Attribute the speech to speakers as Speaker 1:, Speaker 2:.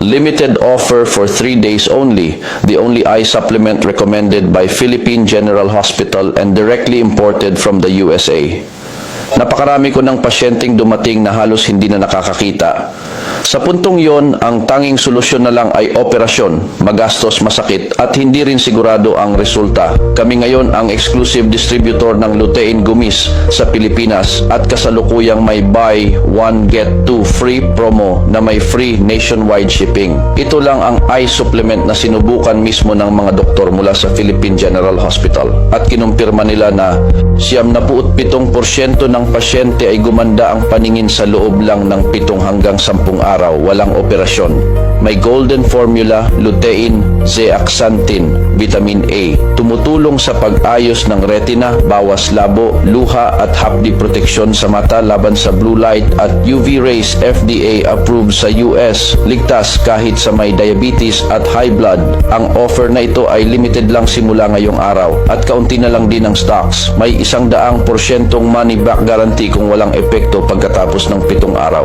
Speaker 1: Limited offer for three days only. The only eye supplement recommended by Philippine General Hospital and directly imported from the USA. Napakarami ko ng pasyenteng dumating na halos hindi na nakakakita. Sa puntong yon, ang tanging solusyon na lang ay operasyon, magastos, masakit at hindi rin sigurado ang resulta. Kami ngayon ang exclusive distributor ng lutein gumis sa Pilipinas at kasalukuyang may buy one get two free promo na may free nationwide shipping. Ito lang ang eye supplement na sinubukan mismo ng mga doktor mula sa Philippine General Hospital at kinumpirma nila na siyam na porsyento ng pasyente ay gumanda ang paningin sa loob lang ng pitong hanggang sampung araw, walang operasyon. May golden formula, lutein, zeaxanthin, vitamin A. Tumutulong sa pag-ayos ng retina, bawas labo, luha at hapdi proteksyon sa mata laban sa blue light at UV rays FDA approved sa US. Ligtas kahit sa may diabetes at high blood. Ang offer na ito ay limited lang simula ngayong araw at kaunti na lang din ang stocks. May isang daang porsyentong money back guarantee kung walang epekto pagkatapos ng pitong araw.